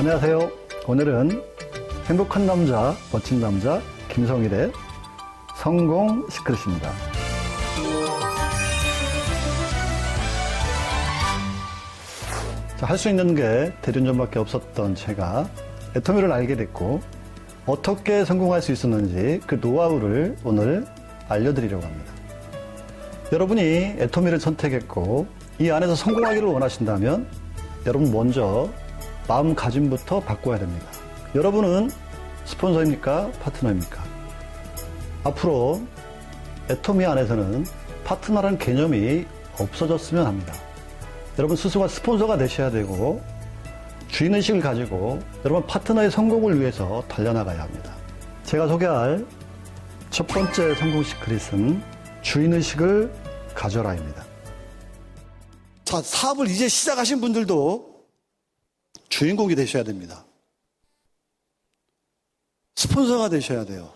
안녕하세요. 오늘은 행복한 남자, 멋진 남자, 김성일의 성공 시크릿입니다. 할 수 있는 게 대륜전밖에 없었던 제가 애터미를 알게 됐고 어떻게 성공할 수 있었는지 그 노하우를 오늘 알려드리려고 합니다. 여러분이 애터미를 선택했고 이 안에서 성공하기를 원하신다면 여러분 먼저 마음가짐부터 바꿔야 됩니다. 여러분은 스폰서입니까? 파트너입니까? 앞으로 애터미 안에서는 파트너라는 개념이 없어졌으면 합니다. 여러분 스스로가 스폰서가 되셔야 되고 주인의식을 가지고 여러분 파트너의 성공을 위해서 달려나가야 합니다. 제가 소개할 첫 번째 성공 시크릿은 주인의식을 가져라입니다. 자, 사업을 이제 시작하신 분들도 주인공이 되셔야 됩니다. 스폰서가 되셔야 돼요.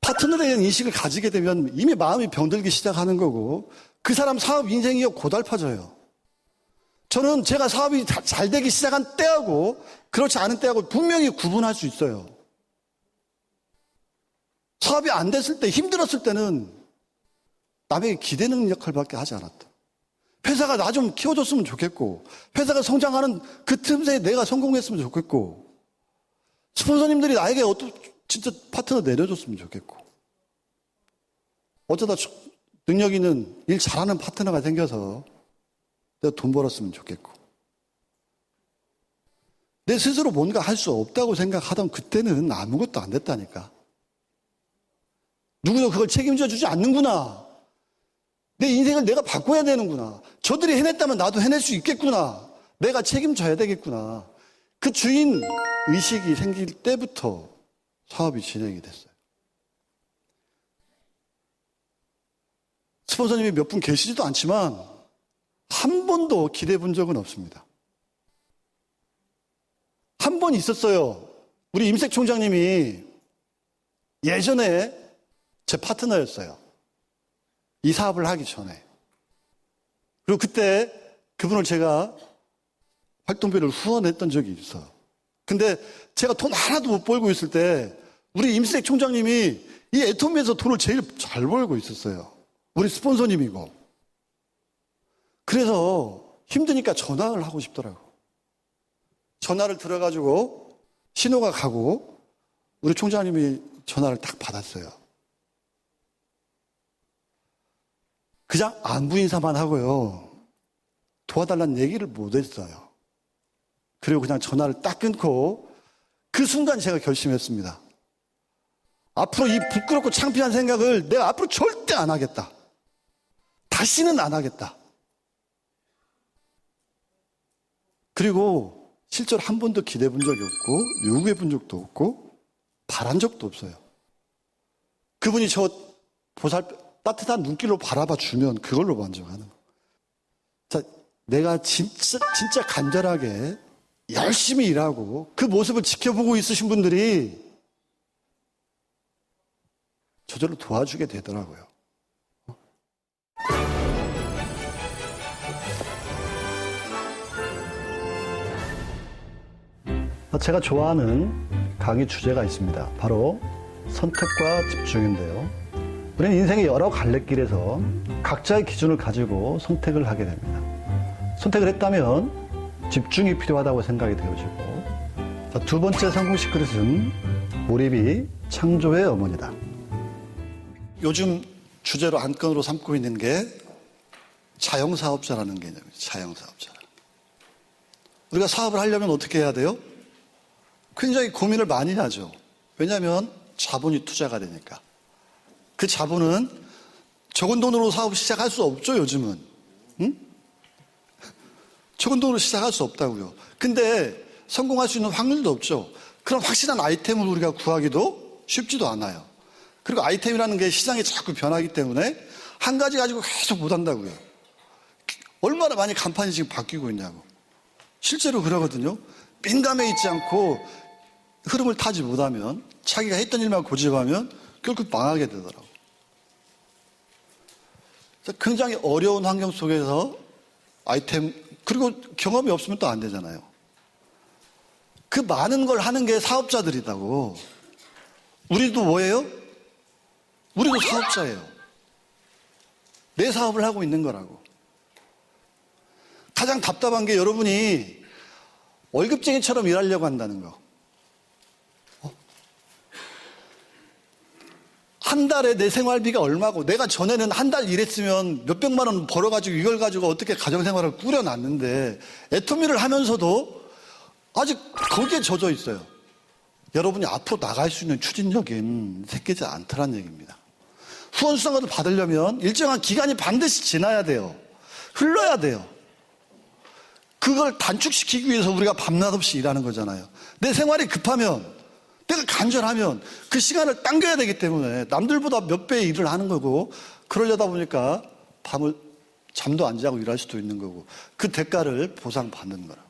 파트너에 대한 인식을 가지게 되면 이미 마음이 병들기 시작하는 거고 그 사람 사업 인생이 고달파져요. 저는 제가 사업이 잘 되기 시작한 때하고 그렇지 않은 때하고 분명히 구분할 수 있어요. 사업이 안 됐을 때 힘들었을 때는 남에게 기대는 역할밖에 하지 않았다. 회사가 나 좀 키워줬으면 좋겠고 회사가 성장하는 그 틈새에 내가 성공했으면 좋겠고 스폰서님들이 나에게 어떤 진짜 파트너 내려줬으면 좋겠고. 어쩌다 능력 있는 일 잘하는 파트너가 생겨서 내가 돈 벌었으면 좋겠고. 내 스스로 뭔가 할 수 없다고 생각하던 그때는 아무것도 안 됐다니까. 누구도 그걸 책임져 주지 않는구나 내 인생을 내가 바꿔야 되는구나 저들이 해냈다면 나도 해낼 수 있겠구나 내가 책임져야 되겠구나 그 주인 의식이 생길 때부터 사업이 진행이 됐어요. 스폰서님이 몇 분 계시지도 않지만 한 번도 기대해 본 적은 없습니다. 한 번 있었어요. 우리 임색 총장님이 예전에 제 파트너였어요. 이 사업을 하기 전에. 그리고 그때 그분을 제가 활동비를 후원했던 적이 있어요. 근데 제가 돈 하나도 못 벌고 있을 때 우리 임색 총장님이 이 애토미에서 돈을 제일 잘 벌고 있었어요. 우리 스폰서님이고. 그래서 힘드니까 전화를 하고 싶더라고. 전화를 들어가지고 신호가 가고 우리 총장님이 전화를 딱 받았어요. 그냥 안부 인사만 하고요. 도와달라는 얘기를 못 했어요. 그리고 그냥 전화를 딱 끊고 그 순간 제가 결심했습니다. 앞으로 이 부끄럽고 창피한 생각을 내가 앞으로 절대 안 하겠다. 다시는 안 하겠다. 그리고 실제로 한 번도 기대 본 적이 없고 요구해 본 적도 없고 바란 적도 없어요. 그분이 저 보살 따뜻한 눈길로 바라봐 주면 그걸로 만족하는 거. 자, 내가 진짜 진짜 간절하게 열심히 일하고 그 모습을 지켜보고 있으신 분들이 저절로 도와주게 되더라고요. 제가 좋아하는 강의 주제가 있습니다. 바로 선택과 집중인데요. 우리는 인생의 여러 갈래길에서 각자의 기준을 가지고 선택을 하게 됩니다. 선택을 했다면 집중이 필요하다고 생각이 되어지고 두 번째 성공 시크릿은 몰입이 창조의 어머니다. 요즘 주제로 안건으로 삼고 있는 게 자영사업자라는 개념이에요. 자영사업자. 우리가 사업을 하려면 어떻게 해야 돼요? 굉장히 고민을 많이 하죠. 왜냐하면 자본이 투자가 되니까. 그 자본은 적은 돈으로 사업 시작할 수 없죠, 요즘은. 응? 적은 돈으로 시작할 수 없다고요. 근데 성공할 수 있는 확률도 없죠. 그런 확실한 아이템을 우리가 구하기도 쉽지도 않아요. 그리고 아이템이라는 게 시장이 자꾸 변하기 때문에 한 가지 가지고 계속 못 한다고요. 얼마나 많이 간판이 지금 바뀌고 있냐고. 실제로 그러거든요. 민감해 있지 않고 흐름을 타지 못하면 자기가 했던 일만 고집하면 결국 망하게 되더라고. 굉장히 어려운 환경 속에서 아이템, 그리고 경험이 없으면 또 안 되잖아요. 그 많은 걸 하는 게 사업자들이라고. 우리도 뭐예요? 우리도 사업자예요. 내 사업을 하고 있는 거라고. 가장 답답한 게 여러분이 월급쟁이처럼 일하려고 한다는 거. 한 달에 내 생활비가 얼마고 내가 전에는 한 달 일했으면 몇 백만 원 벌어가지고 이걸 가지고 어떻게 가정생활을 꾸려놨는데 애터미를 하면서도 아직 거기에 젖어 있어요. 여러분이 앞으로 나갈 수 있는 추진력은 새끼지 않더란 얘기입니다. 후원수당을 받으려면 일정한 기간이 반드시 지나야 돼요. 흘러야 돼요. 그걸 단축시키기 위해서 우리가 밤낮 없이 일하는 거잖아요. 내 생활이 급하면, 내가 간절하면 그 시간을 당겨야 되기 때문에 남들보다 몇 배의 일을 하는 거고, 그러려다 보니까 밤을 잠도 안 자고 일할 수도 있는 거고, 그 대가를 보상받는 거라.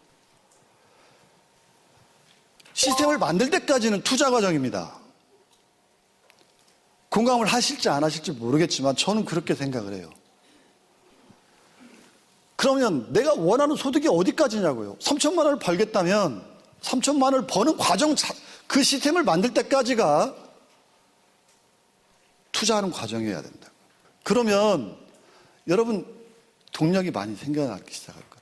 시스템을 만들 때까지는 투자 과정입니다. 공감을 하실지 안 하실지 모르겠지만 저는 그렇게 생각을 해요. 그러면 내가 원하는 소득이 어디까지냐고요? 3천만 원을 벌겠다면 3천만 원을 버는 과정 자- 그 시스템을 만들 때까지가 투자하는 과정이어야 된다. 그러면 여러분 동력이 많이 생겨나기 시작할 거예요.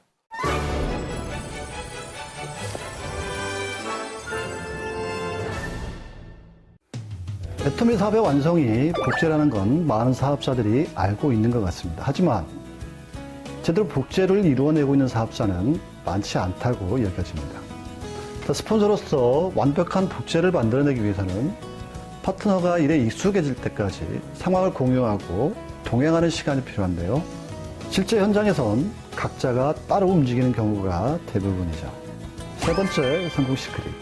애터미 사업의 완성이 복제라는 건 많은 사업자들이 알고 있는 것 같습니다. 하지만 제대로 복제를 이루어내고 있는 사업자는 많지 않다고 여겨집니다. 자, 스폰서로서 완벽한 복제를 만들어내기 위해서는 파트너가 일에 익숙해질 때까지 상황을 공유하고 동행하는 시간이 필요한데요. 실제 현장에선 각자가 따로 움직이는 경우가 대부분이죠. 세 번째 성공 시크릿.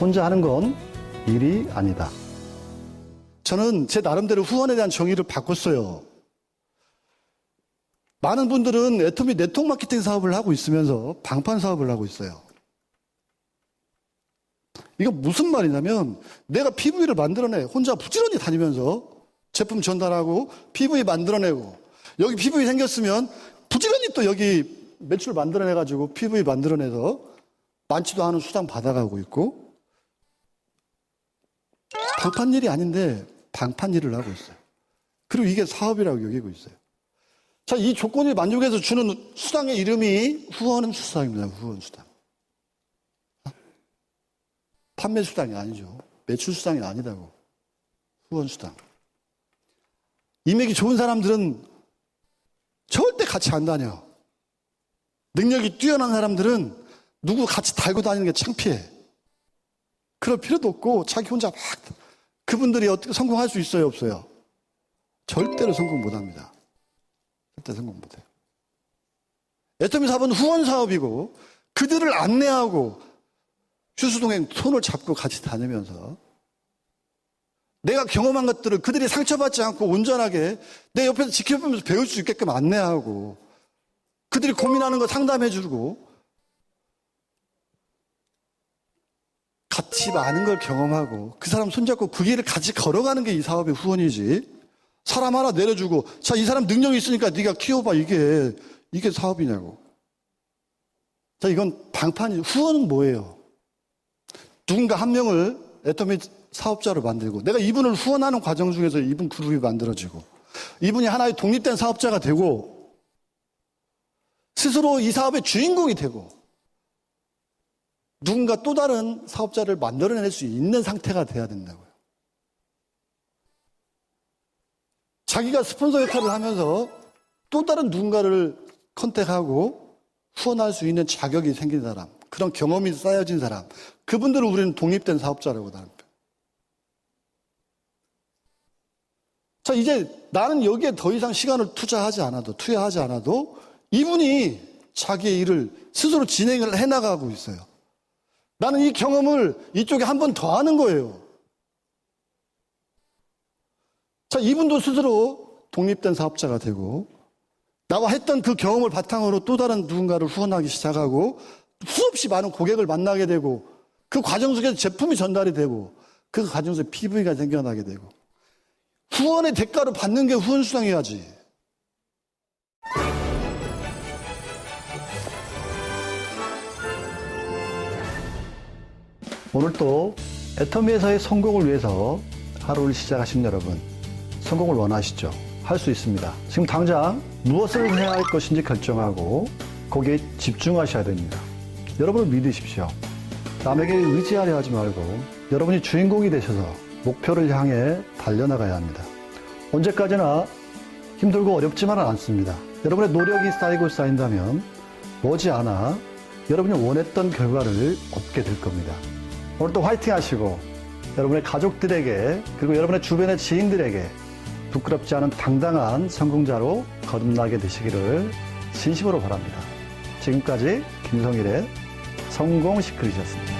혼자 하는 건 일이 아니다. 저는 제 나름대로 후원에 대한 정의를 바꿨어요. 많은 분들은 애터미 네트워크 마케팅 사업을 하고 있으면서 방판 사업을 하고 있어요. 이거 무슨 말이냐면 내가 PV를 만들어내 혼자 부지런히 다니면서 제품 전달하고 PV 만들어내고 여기 PV 생겼으면 부지런히 또 여기 매출 만들어내가지고 PV 만들어내서 많지도 않은 수당 받아가고 있고 방판 일이 아닌데 방판 일을 하고 있어요. 그리고 이게 사업이라고 여기고 있어요. 자, 이 조건을 만족해서 주는 수당의 이름이 후원 수당입니다. 후원 수당. 판매 수당이 아니죠. 매출 수당이 아니다고. 후원 수당. 인맥이 좋은 사람들은 절대 같이 안 다녀. 능력이 뛰어난 사람들은 누구 같이 달고 다니는 게 창피해. 그럴 필요도 없고 자기 혼자 막 그분들이 어떻게 성공할 수 있어요, 없어요? 절대로 성공 못 합니다. 절대 성공 못 해요. 애터미 사업은 후원 사업이고 그들을 안내하고 휴수동행 손을 잡고 같이 다니면서 내가 경험한 것들을 그들이 상처받지 않고 온전하게 내 옆에서 지켜보면서 배울 수 있게끔 안내하고 그들이 고민하는 거 상담해 주고 같이 많은 걸 경험하고 그 사람 손잡고 그 길을 같이 걸어가는 게 이 사업의 후원이지. 사람 하나 내려주고 자 이 사람 능력이 있으니까 네가 키워봐 이게 이게 사업이냐고. 자 이건 방판이 후원은 뭐예요? 누군가 한 명을 애터미 사업자로 만들고 내가 이분을 후원하는 과정 중에서 이분 그룹이 만들어지고 이분이 하나의 독립된 사업자가 되고 스스로 이 사업의 주인공이 되고 누군가 또 다른 사업자를 만들어낼 수 있는 상태가 돼야 된다고요. 자기가 스폰서 역할을 하면서 또 다른 누군가를 컨택하고 후원할 수 있는 자격이 생긴 사람, 그런 경험이 쌓여진 사람, 그분들을 우리는 독립된 사업자라고 거예요. 자, 이제 나는 여기에 더 이상 시간을 투자하지 않아도, 투여하지 않아도 이분이 자기의 일을 스스로 진행을 해나가고 있어요. 나는 이 경험을 이쪽에 한 번 더 하는 거예요. 자, 이분도 스스로 독립된 사업자가 되고, 나와 했던 그 경험을 바탕으로 또 다른 누군가를 후원하기 시작하고, 수없이 많은 고객을 만나게 되고, 그 과정 속에서 제품이 전달이 되고, 그 과정 속에 PV가 생겨나게 되고, 후원의 대가로 받는 게 후원수당이야지. 오늘 또 애터미에서의 성공을 위해서 하루를 시작하신 여러분, 성공을 원하시죠? 할 수 있습니다. 지금 당장 무엇을 해야 할 것인지 결정하고 거기에 집중하셔야 됩니다. 여러분을 믿으십시오. 남에게 의지하려 하지 말고 여러분이 주인공이 되셔서 목표를 향해 달려나가야 합니다. 언제까지나 힘들고 어렵지만은 않습니다. 여러분의 노력이 쌓이고 쌓인다면 머지않아 여러분이 원했던 결과를 얻게 될 겁니다. 오늘도 화이팅 하시고 여러분의 가족들에게 그리고 여러분의 주변의 지인들에게 부끄럽지 않은 당당한 성공자로 거듭나게 되시기를 진심으로 바랍니다. 지금까지 김성일의 성공 시크릿이었습니다.